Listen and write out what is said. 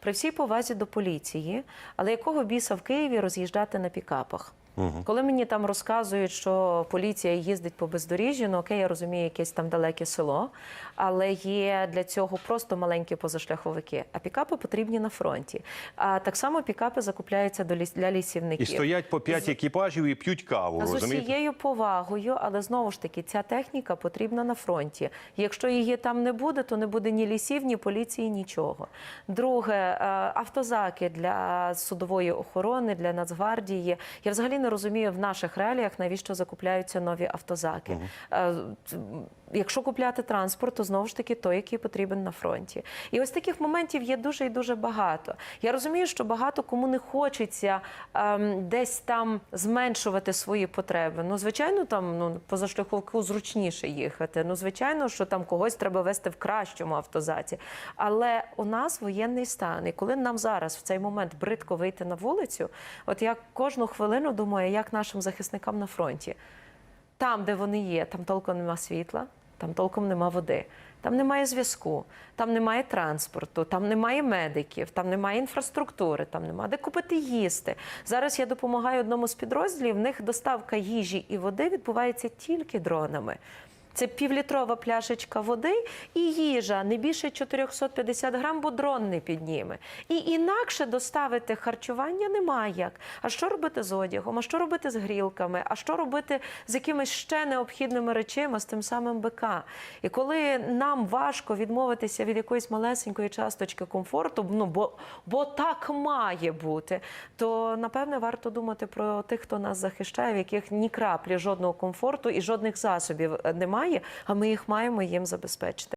При всій повазі до поліції, але якого біса в Києві роз'їжджати на пікапах? Коли мені там розказують, що поліція їздить по бездоріжжю, ну окей, я розумію, якесь там далеке село, але є для цього просто маленькі позашляховики. А пікапи потрібні на фронті. А так само пікапи закупляються до ліс- для І стоять по п'ять екіпажів і п'ють каву. З Розумієте? усією повагою, але знову ж таки, ця техніка потрібна на фронті. Якщо її там не буде, то не буде ні лісів, ні поліції, нічого. Друге, е, автозаки для судової охорони, для Нацгвардії. Я взагалі не розумію в наших реаліях, навіщо закупляються нові автозаки. Е, Якщо купляти транспорт, то знову ж таки той, який потрібен на фронті. І ось таких моментів є дуже і дуже багато. Я розумію, що багато кому не хочеться ем, десь там зменшувати свої потреби. Ну, звичайно, там ну позашляховку зручніше їхати. Ну, звичайно, що там когось треба вести в кращому автозаці. Але у нас воєнний стан. І коли нам зараз в цей момент бридко вийти на вулицю, от я кожну хвилину думаю, як нашим захисникам на фронті. Там, де вони є, там толком нема світла, там толком нема води, там немає зв'язку, там немає транспорту, там немає медиків, там немає інфраструктури, там нема де купити їсти. Зараз я допомагаю одному з підрозділів. В них доставка їжі і води відбувається тільки дронами. Це півлітрова пляшечка води і їжа не більше 450 грам, бо дрон не підніме. І інакше доставити харчування немає як. А що робити з одягом? А що робити з грілками? А що робити з якимись ще необхідними речима, з тим самим БК? І коли нам важко відмовитися від якоїсь малесенької часточки комфорту, ну бо, бо так має бути, то напевне варто думати про тих, хто нас захищає, в яких ні краплі жодного комфорту і жодних засобів е, немає, а ми їх маємо їм забезпечити.